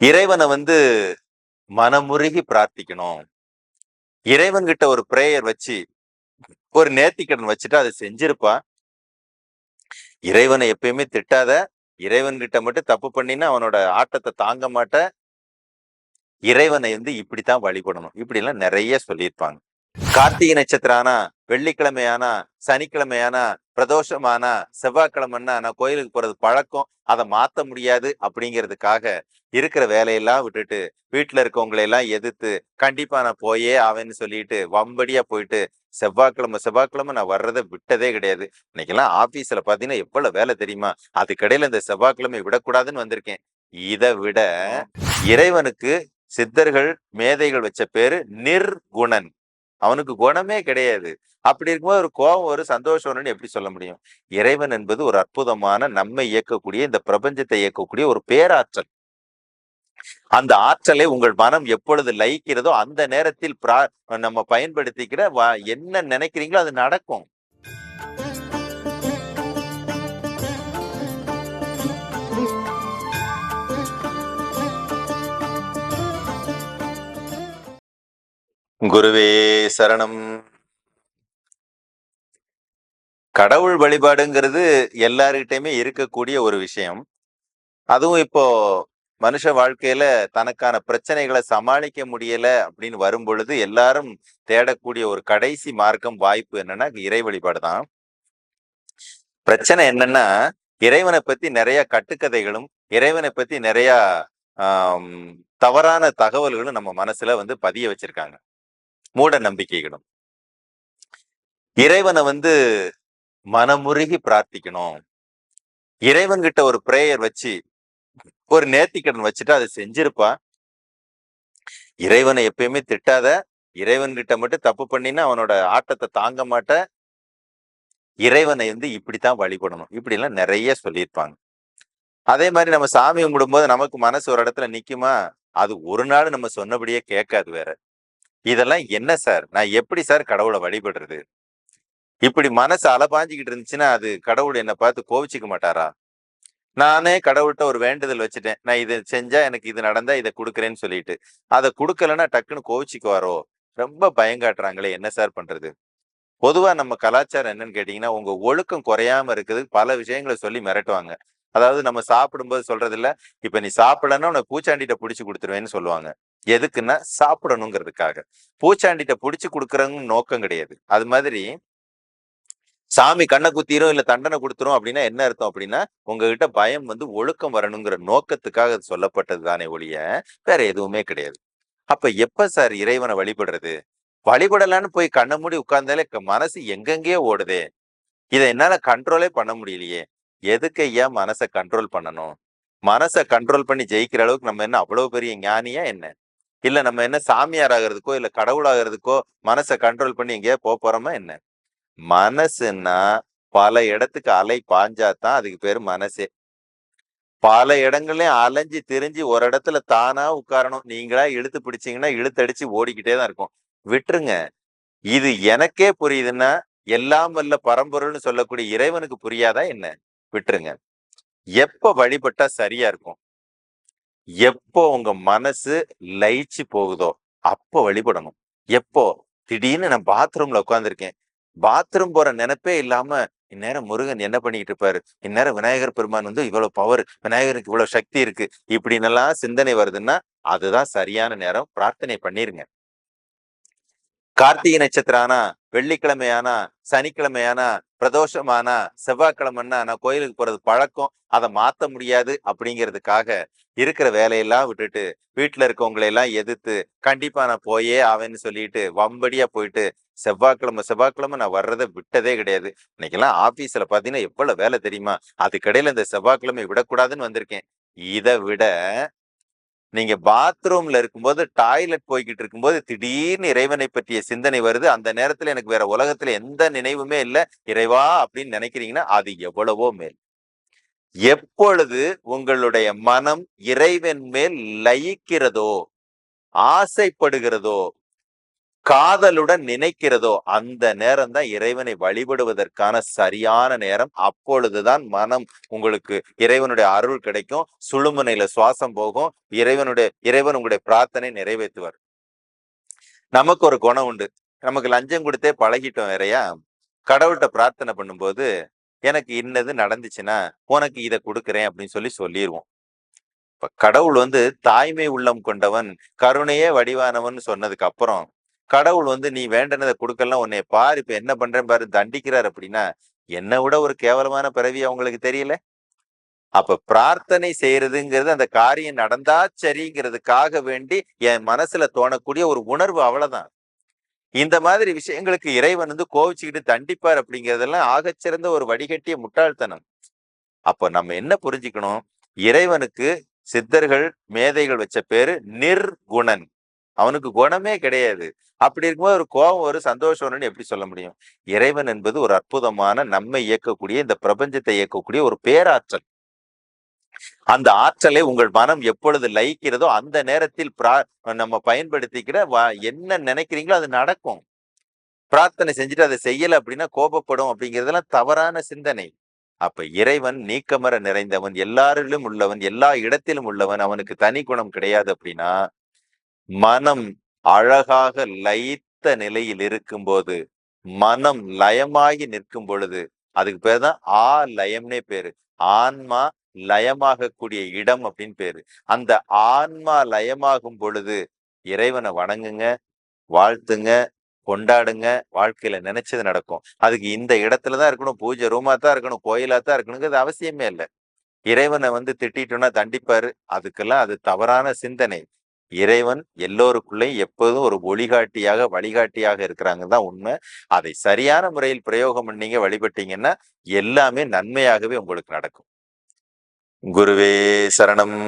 இறைவனை வந்து மனமுருகி பிரார்த்திக்கணும். இறைவன்கிட்ட ஒரு பிரேயர் வச்சு ஒரு நேர்த்திக்கடன் வச்சுட்டு அதை செஞ்சிருப்பா. இறைவனை எப்பயுமே திட்டாத இறைவன்கிட்ட மட்டும் தப்பு பண்ணினா அவனோட ஆட்டத்தை தாங்க மாட்ட. இறைவனை வந்து இப்படித்தான் வழிபடணும். இப்படி எல்லாம் நிறைய சொல்லியிருப்பாங்க. கார்த்திகை நட்சத்திரம் ஆனா வெள்ளிக்கிழமை ஆனா சனிக்கிழமை ஆனா பிரதோஷம் ஆனா செவ்வாய்க்கிழமைன்னா நான் கோயிலுக்கு போறது பழக்கம். அதை மாத்த முடியாது அப்படிங்கிறதுக்காக இருக்கிற வேலையெல்லாம் விட்டுட்டு வீட்டுல இருக்கவங்களையெல்லாம் எதிர்த்து கண்டிப்பா நான் போயே ஆவேன்னு சொல்லிட்டு வம்படியா போயிட்டு செவ்வாய்க்கிழமை செவ்வாய்க்கிழமை நான் வர்றதை விட்டதே கிடையாது. இன்னைக்கெல்லாம் ஆபீஸ்ல பாத்தீங்கன்னா எவ்வளவு வேலை தெரியுமா? அதுக்கிடையில இந்த செவ்வாய்க்கிழமை விடக்கூடாதுன்னு வந்திருக்கேன். இதை விட இறைவனுக்கு சித்தர்கள் மேதைகள் வச்ச பேரு நிர்குணன். அவனுக்கு குணமே கிடையாது. அப்படி இருக்கும்போது ஒரு கோபம் ஒரு சந்தோஷம்னு எப்படி சொல்ல முடியும்? இறைவன் என்பது ஒரு அற்புதமான நம்மை இயக்கக்கூடிய இந்த பிரபஞ்சத்தை இயக்கக்கூடிய ஒரு பேராற்றல். அந்த ஆற்றலை உங்கள் மனம் எப்பொழுது லயிக்கிறதோ அந்த நேரத்தில் பிரா நம்ம பயன்படுத்திக்கிற என்ன நினைக்கிறீங்களோ அது நடக்கும். குருவே சரணம். கடவுள் வழிபாடுங்கிறது எல்லாருக்கிட்டையுமே இருக்கக்கூடிய ஒரு விஷயம். அதுவும் இப்போ மனுஷ வாழ்க்கையில தனக்கான பிரச்சனைகளை சமாளிக்க முடியல அப்படின்னு வரும் பொழுது எல்லாரும் தேடக்கூடிய ஒரு கடைசி மார்க்கம் வாய்ப்பு என்னன்னா இறை வழிபாடு தான். பிரச்சனை என்னன்னா இறைவனை பத்தி நிறைய கட்டுக்கதைகளும் இறைவனை பத்தி நிறைய தவறான தகவல்களும் நம்ம மனசுல வந்து பதிய வச்சிருக்காங்க. மூட நம்பிக்கைகளும் இறைவனை வந்து மனமுருகி பிரார்த்திக்கணும். இறைவன்கிட்ட ஒரு பிரேயர் வச்சு ஒரு நேர்த்திக்கடன் வச்சுட்டு அதை செஞ்சிருப்பா இறைவனை எப்பயுமே திட்டாத இறைவன்கிட்ட மட்டும் தப்பு பண்ணினா அவனோட ஆட்டத்தை தாங்க மாட்ட. இறைவனை வந்து இப்படித்தான் வழிபடணும். இப்படி எல்லாம் நிறைய சொல்லியிருப்பாங்க. அதே மாதிரி நம்ம சாமி கும்பிடும்போது நமக்கு மனசு ஒரு இடத்துல நிக்குமா? அது ஒரு நாள் நம்ம சொன்னபடியே கேட்காது வேற. இதெல்லாம் என்ன சார்? நான் எப்படி சார் கடவுளை வழிபடுறது? இப்படி மனசு அலபாஞ்சிக்கிட்டு இருந்துச்சுன்னா அது கடவுள் என்னை பார்த்து கோவிச்சிக்க மாட்டாரா? நானே கடவுள்கிட்ட ஒரு வேண்டுதல் வச்சுட்டேன். நான் இதை செஞ்சா எனக்கு இது நடந்தா இதை கொடுக்குறேன்னு சொல்லிட்டு. அதை கொடுக்கலன்னா டக்குன்னு கோவிச்சுக்குவாரோ? ரொம்ப பயங்காட்டுறாங்களே என்ன சார் பண்றது? பொதுவா நம்ம கலாச்சாரம் என்னன்னு கேட்டீங்கன்னா உங்க ஒழுக்கம் குறையாம இருக்குது. பல விஷயங்களை சொல்லி மிரட்டுவாங்க. அதாவது நம்ம சாப்பிடும்போது சொல்றது இல்ல இப்ப நீ சாப்பிடலன்னா உனக்கு பூச்சாண்டிட்ட பிடிச்சி கொடுத்துருவேன்னு சொல்லுவாங்க. எதுக்குன்னா சாப்பிடணுங்கிறதுக்காக. பூச்சாண்டிட்ட புடிச்சு கொடுக்கறங்க நோக்கம் கிடையாது. அது மாதிரி சாமி கண்ணை குத்திரும் இல்ல தண்டனை கொடுத்துரும் அப்படின்னா என்ன அர்த்தம் அப்படின்னா உங்ககிட்ட பயம் வந்து ஒழுக்கம் வரணுங்கிற நோக்கத்துக்காக அது சொல்லப்பட்டது தானே ஒழிய வேற எதுவுமே கிடையாது. அப்ப எப்ப சார் இறைவனை வழிபடுறது? வழிபடலான்னு போய் கண்ணை மூடி உட்கார்ந்தாலே மனசு எங்கெங்கேயோ ஓடுதே. இதை என்னால கண்ட்ரோலே பண்ண முடியலையே. எதுக்கு ஐயா மனசை கண்ட்ரோல் பண்ணணும்? மனசை கண்ட்ரோல் பண்ணி ஜெயிக்கிற அளவுக்கு நம்ம என்ன அவ்வளவு பெரிய ஞானியா என்ன? இல்ல நம்ம என்ன சாமியார் ஆகிறதுக்கோ இல்ல கடவுளாகிறதுக்கோ மனசை கண்ட்ரோல் பண்ணி எங்கேயா போக போறோமா என்ன? மனசுன்னா பல இடத்துக்கு அலை பாஞ்சாதான் அதுக்கு பேரு மனசே. பல இடங்கள்லயும் அலைஞ்சு திரிஞ்சு ஒரு இடத்துல தானா உட்காரணும். நீங்களா இழுத்து பிடிச்சீங்கன்னா இழுத்தடிச்சு ஓடிக்கிட்டே தான் இருக்கும். விட்டுருங்க. இது எனக்கே புரியுதுன்னா எல்லாம் வல்ல பரம்பொருள்னு சொல்லக்கூடிய இறைவனுக்கு புரியாதா என்ன? விட்டுருங்க. எப்ப வழிபட்டா சரியா இருக்கும்? எப்போ உங்க மனசு லயிச்சு போகுதோ அப்போ வழிபடணும். எப்போ? திடீர்னு நான் பாத்ரூம்ல உட்காந்துருக்கேன் பாத்ரூம் போற நினைப்பே இல்லாம இந்நேரம் முருகன் என்ன பண்ணிட்டு இருப்பாரு? இந்நேரம் விநாயகர் பெருமான் வந்து இவ்வளவு பவர் விநாயகருக்கு இவ்வளவு சக்தி இருக்கு. இப்படின்னு எல்லாம் சிந்தனை வருதுன்னா அதுதான் சரியான நேரம். பிரார்த்தனை பண்ணிருங்க. கார்த்திகை நட்சத்திரம் ஆனா வெள்ளிக்கிழமை ஆனா சனிக்கிழமை ஆனா பிரதோஷமானா செவ்வாய்க்கிழமைன்னா நான் கோயிலுக்கு போறது பழக்கம். அதை மாத்த முடியாது அப்படிங்கிறதுக்காக இருக்கிற வேலையெல்லாம் விட்டுட்டு வீட்டுல இருக்கவங்களையெல்லாம் எதிர்த்து கண்டிப்பா நான் போயே ஆவேன்னு சொல்லிட்டு வம்படியா போயிட்டு செவ்வாய்க்கிழமை செவ்வாய்க்கிழமை நான் வர்றதை விட்டதே கிடையாது. இன்னைக்கெல்லாம் ஆபீஸ்ல பாத்தீங்கன்னா எவ்வளவு வேலை தெரியுமா? அதுக்கடையில இந்த செவ்வாய்க்கிழமை விடக்கூடாதுன்னு வந்திருக்கேன். இதை விட நீங்க பாத்ரூம்ல இருக்கும்போது டாய்லெட் போய்கிட்டு இருக்கும்போது திடீர்னு இறைவனை பற்றிய சிந்தனை வருது. அந்த நேரத்துல எனக்கு வேற உலகத்துல எந்த நினைவுமே இல்லை. இறைவா அப்படின்னு நினைக்கிறீங்கன்னா அது எவ்வளவோ மேல். எப்பொழுது உங்களுடைய மனம் இறைவன் மேல் லயிக்கிறதோ ஆசைப்படுகிறதோ காதலுடன் நினைக்கிறதோ அந்த நேரம் தான் இறைவனை வழிபடுவதற்கான சரியான நேரம். அப்பொழுதுதான் மனம் உங்களுக்கு இறைவனுடைய அருள் கிடைக்கும். சுழுமுனையில சுவாசம் போகும். இறைவனுடைய இறைவன் உங்களுடைய பிரார்த்தனை நிறைவேற்றுவார். நமக்கு ஒரு குணம் உண்டு. நமக்கு லஞ்சம் கொடுத்தே பழகிட்டோம் வேறையா கடவுள்கிட்ட பிரார்த்தனை பண்ணும்போது எனக்கு இன்னது நடந்துச்சுன்னா உனக்கு இதை கொடுக்குறேன் அப்படின்னு சொல்லி சொல்லிடுவோம் இப்ப கடவுள் வந்து தாய்மை உள்ளம் கொண்டவன் கருணையே வடிவானவன் சொன்னதுக்கு அப்புறம் கடவுள் வந்து நீ வேண்டனதை கொடுக்கலாம் உன்னை பாரு இப்ப என்ன பண்றேன் பாரு தண்டிக்கிறார் அப்படின்னா என்னை விட ஒரு கேவலமான பிறவி அவங்களுக்கு தெரியல. அப்ப பிரார்த்தனை செய்யறதுங்கிறது அந்த காரியம் நடந்தா சரிங்கிறதுக்காக வேண்டி என் மனசுல தோணக்கூடிய ஒரு உணர்வு அவ்வளவுதான். இந்த மாதிரி விஷயங்களுக்கு இறைவன் வந்து கோவிச்சுக்கிட்டு தண்டிப்பார் அப்படிங்கிறதெல்லாம் ஆகச்சிறந்த ஒரு வடிகட்டிய முட்டாள்தனம். அப்ப நம்ம என்ன புரிஞ்சுக்கணும்? இறைவனுக்கு சித்தர்கள் மேதைகள் வச்ச பேரு நிர்குணன். அவனுக்கு குணமே கிடையாது. அப்படி இருக்கும்போது ஒரு கோபம் ஒரு சந்தோஷம்னு எப்படி சொல்ல முடியும்? இறைவன் என்பது ஒரு அற்புதமான நம்மை இயக்கக்கூடிய இந்த பிரபஞ்சத்தை இயக்கக்கூடிய ஒரு பேராற்றல். அந்த ஆற்றலை உங்கள் மனம் எப்பொழுது லயிக்கிறதோ அந்த நேரத்தில் பிரா நம்ம பயன்படுத்திக்கிற வா- என்ன நினைக்கிறீங்களோ அது நடக்கும். பிரார்த்தனை செஞ்சுட்டு அதை செய்யல அப்படின்னா கோபப்படும் அப்படிங்கிறதெல்லாம் தவறான சிந்தனை. அப்ப இறைவன் நீக்கமர நிறைந்தவன் எல்லாரிலும் உள்ளவன் எல்லா இடத்திலும் உள்ளவன் அவனுக்கு தனி குணம் கிடையாது அப்படின்னா மனம் அழகாக லயித்த நிலையில் இருக்கும்போது மனம் லயமாகி நிற்கும் பொழுது அதுக்கு பேர் தான் ஆ லயம்னே பேரு. ஆன்மா லயமாகக்கூடிய இடம் அப்படின்னு பேரு. அந்த ஆன்மா லயமாகும் பொழுது இறைவனை வணங்குங்க வாழ்த்துங்க கொண்டாடுங்க வாழ்க்கையில நினைச்சது நடக்கும். அதுக்கு இந்த இடத்துல தான் இருக்கணும் பூஜை ரூமா தான் இருக்கணும் கோயிலா தான் இருக்கணுங்கிறது அவசியமே இல்லை. இறைவனை வந்து திட்டிட்டோம்னா தண்டிப்பாரு. அதுக்கெல்லாம் அது தவறான சிந்தனை. இறைவன் எல்லோருக்குள்ளேயும் எப்போதும் ஒரு ஒளிகாட்டியாக வழிகாட்டியாக இருக்கிறாங்க தான் உண்மை. அதை சரியான முறையில் பிரயோகம் பண்ணீங்க வழிபட்டீங்கன்னா எல்லாமே நன்மையாகவே உங்களுக்கு நடக்கும். குருவே சரணம்.